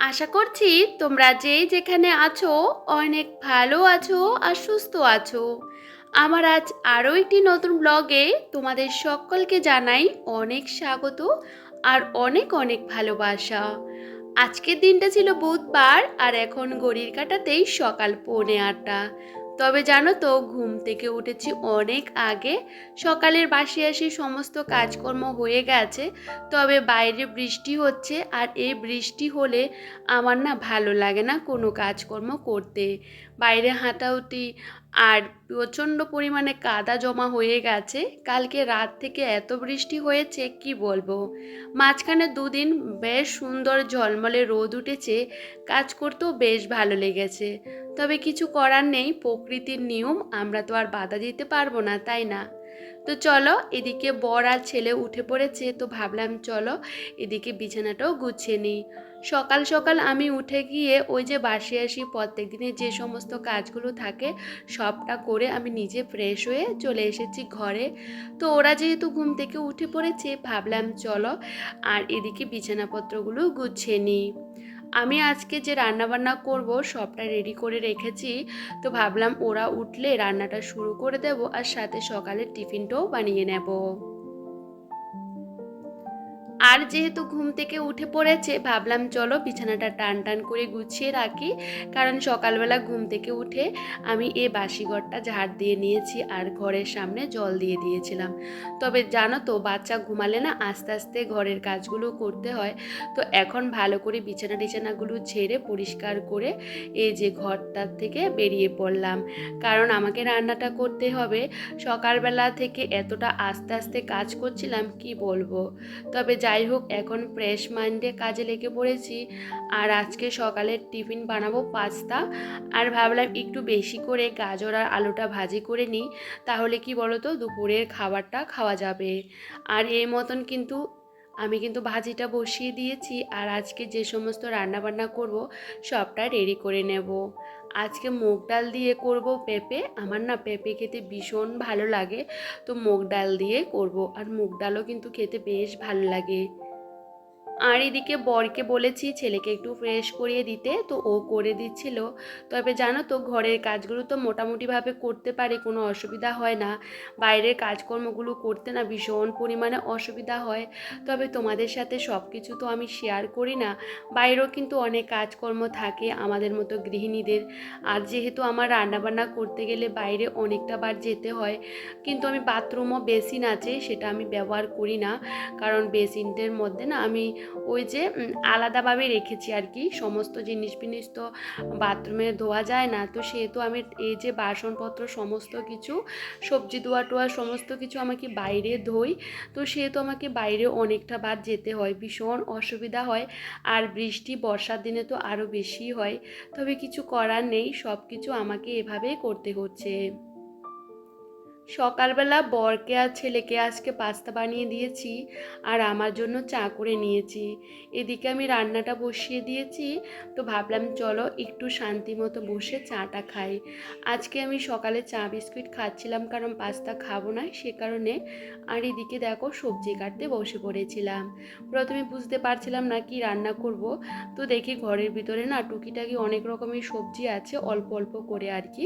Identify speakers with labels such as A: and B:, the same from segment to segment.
A: আশা করছি তোমরা যে যেখানে আছো অনেক ভালো আছো আর সুস্থ আছো। আমার আজ আরও একটি নতুন ব্লগে তোমাদের সকলকে জানাই অনেক স্বাগত আর অনেক অনেক ভালোবাসা। আজকের দিনটা ছিল বুধবার আর এখন ঘড়ির কাটাতেই সকাল পৌনে আটটা। তবে জানো তো, ঘুম থেকে উঠেছি অনেক আগে। সকালের বাসি আসি সমস্ত কাজকর্ম হয়ে গেছে, তবে বাইরে বৃষ্টি হচ্ছে আর এই বৃষ্টি হলে আমার না ভালো লাগে না কোনো কাজকর্ম করতে। বাইরে হাঁটাহুটি আর প্রচণ্ড পরিমাণে কাদা জমা হয়ে গেছে। কালকে রাত থেকে এত বৃষ্টি হয়েছে, কি বলব? মাঝখানে দুদিন বেশ সুন্দর ঝলমলে রোদ উঠেছে, কাজ করতেও বেশ ভালো লেগেছে। তবে কিছু করার নেই, প্রকৃতির নিয়ম, আমরা তো আর বাধা দিতে পারব না, তাই না? তো চলো, এদিকে বর আর ছেলে উঠে পড়েছে, তো ভাবলাম চলো, এদিকে বিছানাটাও গুছিয়ে নিই। সকাল সকাল আমি উঠে গিয়ে ওই যে বাসে আসি প্রত্যেক দিনে যে সমস্ত কাজগুলো থাকে, সবটা করে আমি নিজে ফ্রেশ হয়ে চলে এসেছি ঘরে। তো ওরা যেহেতু ঘুম থেকে উঠে পড়েছে, ভাবলাম চলো আর এদিকে বিছানাপত্রগুলো গুছিয়ে নিই। আমি আজকে যে রান্নাবান্না করব, সবটা রেডি করে রেখেছি। তো ভাবলাম ওরা উঠলে রান্নাটা শুরু করে দেব আর সাথে সকালের টিফিনটাও বানিয়ে নেব। আর যেহেতু ঘুম থেকে উঠে পড়েছে, ভাবলাম চলো বিছানাটা টান টান করে গুছিয়ে রাখি। কারণ সকালবেলা ঘুম থেকে উঠে আমি এ বাসি ঘরটা ঝাড় দিয়ে নিয়েছি আর ঘরের সামনে জল দিয়ে দিয়েছিলাম। তবে জানো তো, বাচ্চা ঘুমালে না আস্তে আস্তে ঘরের কাজগুলো করতে হয়। তো এখন ভালো করে বিছানা টিছানাগুলো ঝেড়ে পরিষ্কার করে এই যে ঘরটার থেকে বেরিয়ে পড়লাম। কারণ আমাকে রান্নাটা করতে হবে। সকালবেলা থেকে এতটা আস্তে আস্তে কাজ করছিলাম, কি বলব? তবে যাই হোক এখন ফ্রেশ মাইন্ডে কাজে লেগে পড়েছি। আর আজকে সকালের টিফিন বানাবো পাস্তা। আর ভাবলাম একটু বেশি করে গাজর আর আলুটা ভাজি করে নিই। তাহলে কি বলো তো দুপুরের খাবারটা খাওয়া যাবে। আর এই মতন কিন্তু আমি কিন্তু ভাজিটা বসিয়ে দিয়েছি আর আজকে যে সমস্ত রান্না বান্না করব, সবটা রেডি করে নেব। আজকে মুগ ডাল দিয়ে করব পেঁপে। আমার না পেঁপে খেতে ভীষণ ভালো লাগে। তো মুগ ডাল দিয়ে করব। আর মুগ ডালও কিন্তু খেতে বেশ ভালো লাগে। আর এদিকে বরকে বলেছি ছেলেকে একটু ফ্রেশ করিয়ে দিতে, তো ও করে দিচ্ছিল। তবে জানো তো, ঘরের কাজগুলো তো মোটামুটিভাবে করতে পারে, কোনো অসুবিধা হয় না। বাইরের কাজকর্মগুলো করতে না ভীষণ পরিমাণে অসুবিধা হয়। তবে তোমাদের সাথে সব কিছু তো আমি শেয়ার করি না। বাইরেও কিন্তু অনেক কাজকর্ম থাকে আমাদের মতো গৃহিণীদের। আর যেহেতু আমার রান্নাবান্না করতে গেলে বাইরে অনেকটা বার যেতে হয়, কিন্তু আমি বাথরুমও বেসিন আছে, সেটা আমি ব্যবহার করি না। কারণ বেসিনটার মধ্যে না আমি ওই যে আলাদাভাবে রেখেছি আর কি। সমস্ত জিনিস ফিনিস তো বাথরুমে ধোয়া যায় না। তো সেহেতু আমি এই যে বাসনপত্র, সমস্ত কিছু, সবজি ধোয়া টোয়া, সমস্ত কিছু আমাকে বাইরে ধোই। তো সেহেতু আমাকে বাইরে অনেকটা বার যেতে হয়। ভীষণ অসুবিধা হয়। আর বৃষ্টি, বর্ষার দিনে তো আরও বেশি হয়। তবে কিছু করার নেই। সব কিছু আমাকে এভাবেই করতে হচ্ছে। সকালবেলা বরকে আর ছেলেকে আজকে পাস্তা বানিয়ে দিয়েছি আর আমার জন্য চা করে নিয়েছি। এদিকে আমি রান্নাটা বসিয়ে দিয়েছি, তো ভাবলাম চলো একটু শান্তি মতো বসে চাটা খাই। আজকে আমি সকালে চা বিস্কুট খাচ্ছিলাম কারণ পাস্তা খাব না, সে কারণে আর এদিকে দেখো সবজি কাটতে বসে পড়েছিলাম। প্রথমে বুঝতে পারছিলাম না কি রান্না করব, তো দেখি ঘরের ভিতরে না টুকিটাকি অনেক রকমের সবজি আছে, অল্প অল্প করে আর কি।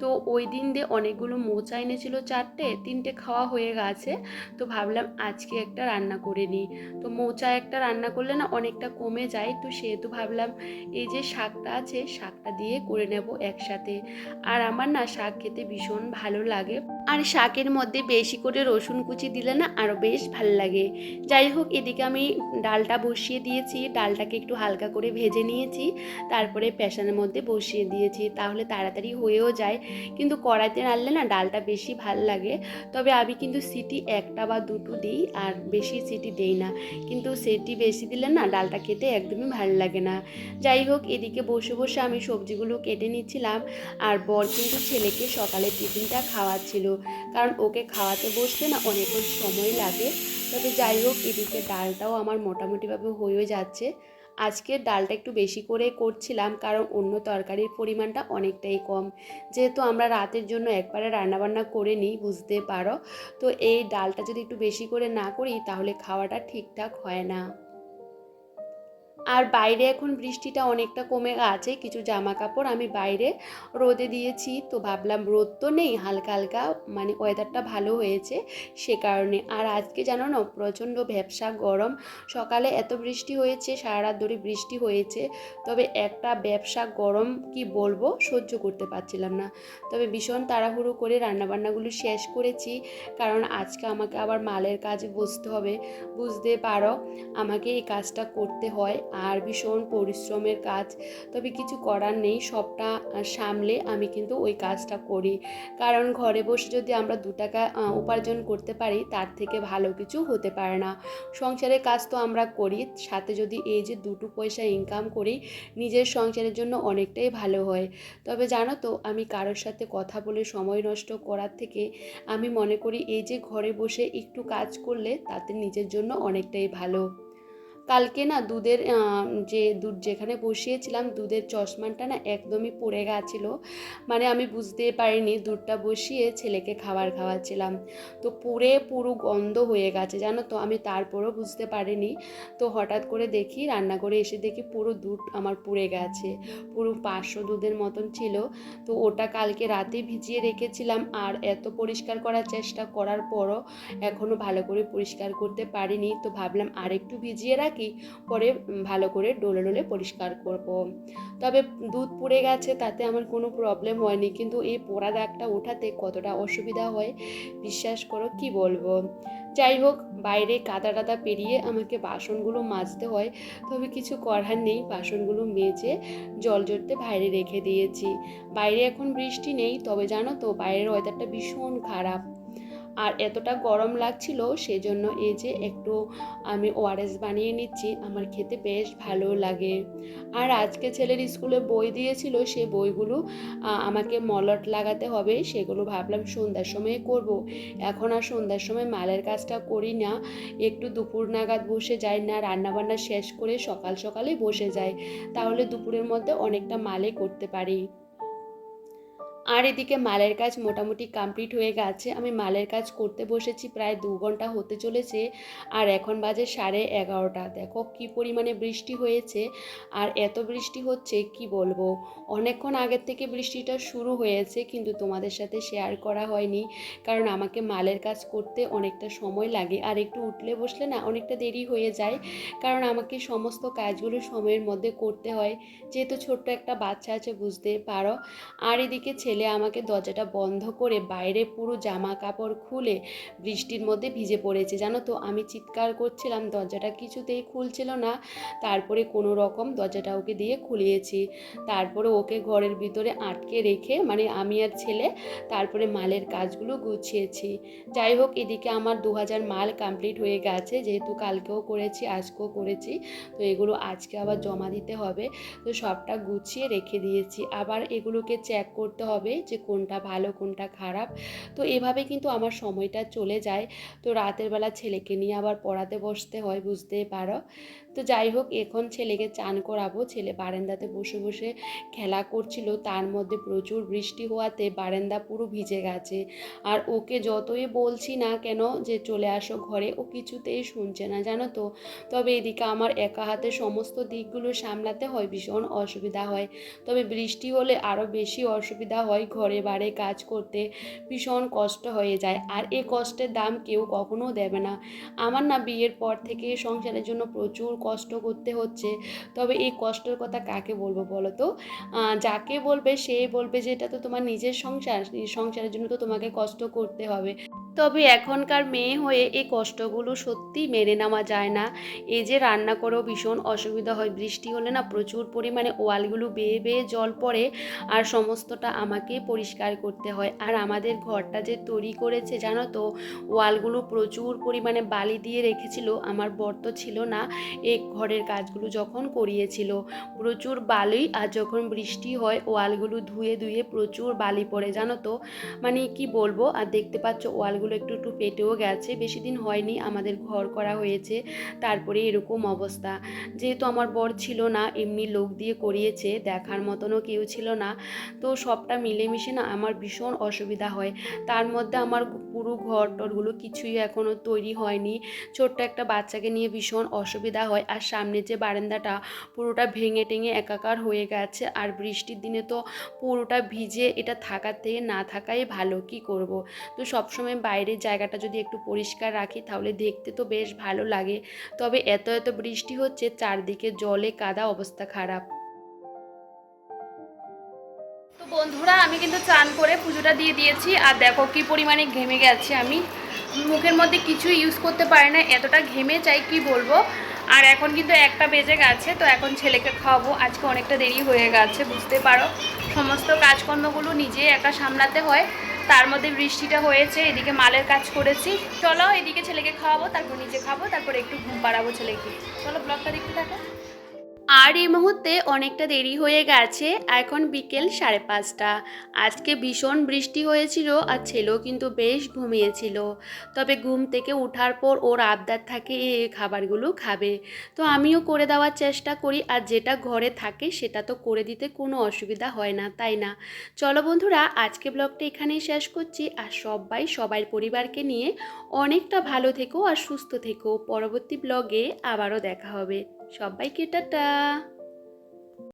A: তো ওই দিন দিয়ে অনেকগুলো মোচা এনেছিল চারটে, তিনটে খাওয়া হয়ে গেছে। তো ভাবলাম আজকে একটা রান্না করে নিই। তো মোচা একটা রান্না করলে না অনেকটা কমে যায়। তো সেহেতু ভাবলাম এই যে শাকটা আছে, শাকটা দিয়ে করে নেব একসাথে। আর আমার না শাক খেতে ভীষণ ভালো লাগে। আর শাকের মধ্যে বেশি করে রসুন কুচি দিলে না আরও বেশ ভালো লাগে। যাই হোক, এদিকে আমি ডালটা বসিয়ে দিয়েছি। ডালটাকে একটু হালকা করে ভেজে নিয়েছি। তারপরে প্যাশানের মধ্যে বসিয়ে দিয়েছি তাহলে তাড়াতাড়ি হয়েও যায়। কিন্তু কড়াইতে রাখলে না ডালটা বেশি ভালো লাগে। তবে আমি কিন্তু সিটি একটা বা দুটো দিই আর বেশি সিটি দেই না। কিন্তু সিটি বেশি দিলে না ডালটা খেতে একদমই ভালো লাগে না। যাই হোক, এদিকে বসে বসে আমি সবজিগুলো কেটে নিচ্ছিলাম। আর বর কিন্তু ছেলেকে সকালে টিফিনটা খাওয়াচ্ছিল। কারণ ওকে খাওয়াতে বসতে না অনেকক্ষণ সময় লাগে। তবে যাই হোক, এদিকে ডালটাও আমার মোটামুটিভাবে হয়েও যাচ্ছে। আজকে ডালটা একটু বেশি করে করছিলাম কারণ অন্য তরকারির পরিমাণটা অনেকটাই কম। যেহেতু আমরা রাতের জন্য একবারে রান্নাবান্না করে নিই, বুঝতে পারো। তো এই ডালটা যদি একটু বেশি করে না করি, তাহলে খাওয়াটা ঠিকঠাক হয় না। আর বাইরে এখন বৃষ্টিটা অনেকটা কমে আছে, কিছু জামা কাপড় আমি বাইরে রোদে দিয়েছি, তো ভাবলাম রোদ তো নেই, হালকা হালকা মানে ওয়েদারটা ভালো হয়েছে সে কারণে। আর আজকে জানো না, প্রচণ্ড ভ্যাবসা, গরম, সকালে এত বৃষ্টি হয়েছে সারা রাত ধরে বৃষ্টি হয়েছে, তবে একটা ব্যবসা, গরম কি বলব, সহ্য করতে পারছিলাম না। তবে ভীষণ তাড়াহুড়ো করে রান্নাবান্নাগুলো শেষ করেছি, কারণ আজকে আমাকে আবার মালের কাজে বসতে হবে, বুঝতে পারো, আমাকে এই কাজটা করতে হয়। আর ভীষণ পরিশ্রমের কাজ। তবে কিছু করার নেই, সবটা সামলে আমি কিন্তু ওই কাজটা করি। কারণ ঘরে বসে যদি আমরা দু টাকা উপার্জন করতে পারি, তার থেকে ভালো কিছু হতে পারে না। সংসারের কাজ তো আমরা করি, সাথে যদি এই যে দুটো পয়সা ইনকাম করি, নিজের সংসারের জন্য অনেকটাই ভালো হয়। তবে জানো তো, আমি কারোর সাথে কথা বলে সময় নষ্ট করার থেকে, আমি মনে করি এই যে ঘরে বসে একটু কাজ করলে, তাতে নিজের জন্য অনেকটাই ভালো। কালকে না দুধের যে দুধ যেখানে বসিয়েছিলাম, দুধের চশমানটা না একদমই পড়ে গেছিল। মানে আমি বুঝতে পারিনি দুধটা বসিয়ে ছেলেকে খাবার খাওয়াচ্ছিলাম। তো পুরে পুরো গন্ধ হয়ে গেছে, জানো তো? আমি তারপরও বুঝতে পারিনি। তো হঠাৎ করে দেখি রান্না করে এসে দেখি পুরো দুধ আমার পুড়ে গেছে। পুরো পাঁচশো দুধের মতন ছিল। তো ওটা কালকে রাতে ভিজিয়ে রেখেছিলাম আর এত পরিষ্কার করার চেষ্টা করার পরও এখনও ভালো করে পরিষ্কার করতে পারিনি। তো ভাবলাম আরেকটু ভিজিয়ে রাখি। পরে উম, ভালো করে ডোলে ডোলে পরিষ্কার করব। তবে দুধ পুড়ে গেছে তাতে আমার কোনো প্রবলেম হয়নি। কিন্তু এই পোড়া দাগটা ওঠাতে কতটা অসুবিধা হয় বিশ্বাস করো কি বলব? যাই হোক বাইরে কাদা টাদা পেরিয়ে আমাকে বাসনগুলো মাজতে হয় তবে কিছু করার নেই। বাসনগুলো মেজে জল জড়তে বাইরে রেখে দিয়েছি। বাইরে এখন বৃষ্টি নেই তবে জানো তো বাইরের ওয়েদারটা ভীষণ খারাপ। আর এতটা গরম লাগছিল সেজন্য এই যে একটু আমি ওআরএস বানিয়ে নিচ্ছি, আমার খেতে বেশ ভালো লাগে আর আজকে ছেলের স্কুলে বই দিয়েছিল, সে বইগুলো আমাকে মলট লাগাতে হবে, সেগুলো ভাবলাম সন্ধ্যার সময় করব। এখন আর সন্ধ্যার সময় মালের কাজটা করি না, একটু দুপুর নাগাদ বসে যাই না, রান্নাবান্না শেষ করে সকাল সকালে বসে যাই, তাহলে দুপুরের মধ্যে অনেকটা মালে করতে পারি আর এদিকে মালের কাজ মোটামুটি কমপ্লিট হয়ে গেছে। আমি মালের কাজ করতে বসেছি প্রায় দু ঘণ্টা হতে চলেছে আর এখন বাজে সাড়ে এগারোটা। দেখো কি পরিমাণে বৃষ্টি হয়েছে আর এত বৃষ্টি হচ্ছে কি বলব? অনেকক্ষণ আগের থেকে বৃষ্টিটা শুরু হয়েছে কিন্তু তোমাদের সাথে শেয়ার করা হয়নি কারণ আমাকে মালের কাজ করতে অনেকটা সময় লাগে আর একটু উঠলে বসলে না অনেকটা দেরি হয়ে যায় কারণ আমাকে সমস্ত কাজগুলো সময়ের মধ্যে করতে হয়। যেহেতু ছোট্ট একটা বাচ্চা আছে বুঝতে পারো। আর এদিকে ছেলে আমাকে দরজাটা বন্ধ করে বাইরে পুরো জামা কাপড় খুলে বৃষ্টির মধ্যে ভিজে পড়েছে। জানো তো, আমি চিৎকার করছিলাম, দরজাটা কিছুতেই খুলছিল না। তারপরে কোনো রকম দরজাটা ওকে দিয়ে খুলিয়েছি। তারপরে ওকে ঘরের ভিতরে আটকে রেখে মানে আমি আর ছেলে, তারপরে মালের কাজগুলো গুছিয়েছি। যাই হোক, এদিকে আমার দু হাজার মাল কমপ্লিট হয়ে গেছে। যেহেতু কালকেও করেছি, আজকেও করেছি, তো এগুলো আজকে আবার জমা দিতে হবে। তো সবটা গুছিয়ে রেখে দিয়েছি। আবার এগুলোকে চেক করতে হবে যে কোনটা ভালো, কোনটা খারাপ। তো এভাবে কিন্তু আমার সময়টা চলে যায়। তো রাতের বেলা ছেলেকে নিয়ে আবার পড়াতে বসতে হয়, বুঝতেই পারো। তো যাই হোক, এখন ছেলেকে চান করাবো। ছেলে বারান্দাতে বসে বসে খেলা করছিল। তার মধ্যে প্রচুর বৃষ্টি হওয়াতে বারান্দা পুরো ভিজে গেছে। আর ওকে যতই বলছি না কেন যে চলে আসো ঘরে, ও কিছুতেই শুনছে না, জানো তো? তবে এদিকে আমার একা হাতে সমস্ত দিকগুলো সামলাতে হয়, ভীষণ অসুবিধা হয়। তবে বৃষ্টি হলে আরও বেশি অসুবিধা হয় ঘরে বারে কাজ করতে। ভীষণ কষ্ট হয়ে যায়। আর এই কষ্টের দাম কেউ কখনো দেবে না। আমার না বিয়ের পর থেকে সংসারের জন্য প্রচুর কষ্ট করতে হচ্ছে। তবে এই কষ্টের কথা কাকে বলব বলো তো? যাকে বলবে সে বলবে যে, এটা তো তোমার নিজের সংসার। সংসারের জন্য তো তোমাকে কষ্ট করতে হবে। তবে এখনকার মেয়ে হয়ে এই কষ্টগুলো সত্যি মেনে নেওয়া যায় না। এই যে রান্না করেও ভীষণ অসুবিধা হয়, বৃষ্টি হলে না প্রচুর পরিমাণে ওয়ালগুলো বেয়ে বেয়ে জল পড়ে আর সমস্তটা আমাকে পরিষ্কার করতে হয়। আর আমাদের ঘরটা যে তৈরি করেছে, জানো তো, ওয়ালগুলো প্রচুর পরিমাণে বালি দিয়ে রেখেছিল, আমার বর তো ছিল না এই ঘরের কাজগুলো যখন করিয়েছিল। প্রচুর বালি আর যখন বৃষ্টি হয়, ওয়ালগুলো ধুয়ে ধুয়ে প্রচুর বালি পড়ে, জানো তো। মানে কি বলব, আর দেখতে পাচ্ছ, ওয়ালগুলো দেওয়ালগুলো একটু একটু পেটেও গেছে, বেশি দিন হয়নি, আমাদের ঘর করা হয়েছে, তারপরে এরকম অবস্থা। যেহেতু আমার বর ছিল না, এমনি লোক দিয়ে করিয়েছে, দেখার মতনও কেউ ছিল না, তো সবটা মিলেমিশে না আমার ভীষণ অসুবিধা হয়। তার মধ্যে আমার পুরো ঘর টরগুলো কিছুই এখনও তৈরি হয়নি। ছোট্ট একটা বাচ্চাকে নিয়ে ভীষণ অসুবিধা হয়, আর সামনে যে বারান্দাটা পুরোটা ভেঙে টেঙে একাকার হয়ে গেছে, আর বৃষ্টির দিনে তো পুরোটা ভিজে এটা থাকার থেকে না থাকাই ভালো, কি করব? তো সবসময় বাইরের জায়গাটা যদি একটু পরিষ্কার রাখি, তাহলে দেখতে তো বেশ ভালো লাগে। তবে এত এত বৃষ্টি হচ্ছে, চারদিকে জলে কাদা, অবস্থা খারাপ। তো বন্ধুরা, আমি কিন্তু চান করে পুজোটা দিয়ে দিয়েছি, আর দেখো কি পরিমাণে ঘেমে গেছে আমি। মুখের মধ্যে কিছু ইউজ করতে পারি না, এতটা ঘেমে চাই, কি বলব? আর এখন কিন্তু একটা বেজে গেছে, তো এখন ছেলেকে খাওয়াবো। আজকে অনেকটা দেরি হয়ে গেছে, বুঝতে পারো। সমস্ত কাজকর্মগুলো নিজে একা সামলাতে হয়। তার মধ্যে বৃষ্টিটা হয়েছে, এদিকে মালের কাজ করেছি। চলো এদিকে ছেলেকে খাওয়াবো, তারপর নিজে খাব, তারপর একটু ঘুম পাড়াবো ছেলেকে। চলো ব্লগটা দেখতে থাকো। আর এই মুহূর্তে অনেকটা দেরি হয়ে গেছে, এখন বিকেল সাড়ে পাঁচটা। আজকে ভীষণ বৃষ্টি হয়েছিল আর ছেলেও কিন্তু বেশ ঘুমিয়েছিল। তবে ঘুম থেকে ওঠার পর ওর আবদার থাকে এ এ খাবারগুলো খাবে। তো আমিও করে দেওয়ার চেষ্টা করি আর যেটা ঘরে থাকে সেটা তো করে দিতে কোনো অসুবিধা হয় না, তাই না? চলো বন্ধুরা, আজকে ব্লগটা এখানেই শেষ করছি আর সবাই সবাই পরিবারকে নিয়ে অনেকটা ভালো থেকো আর সুস্থ থেকো। পরবর্তী ব্লগে আবারও দেখা হবে। সবাইকে টাটা।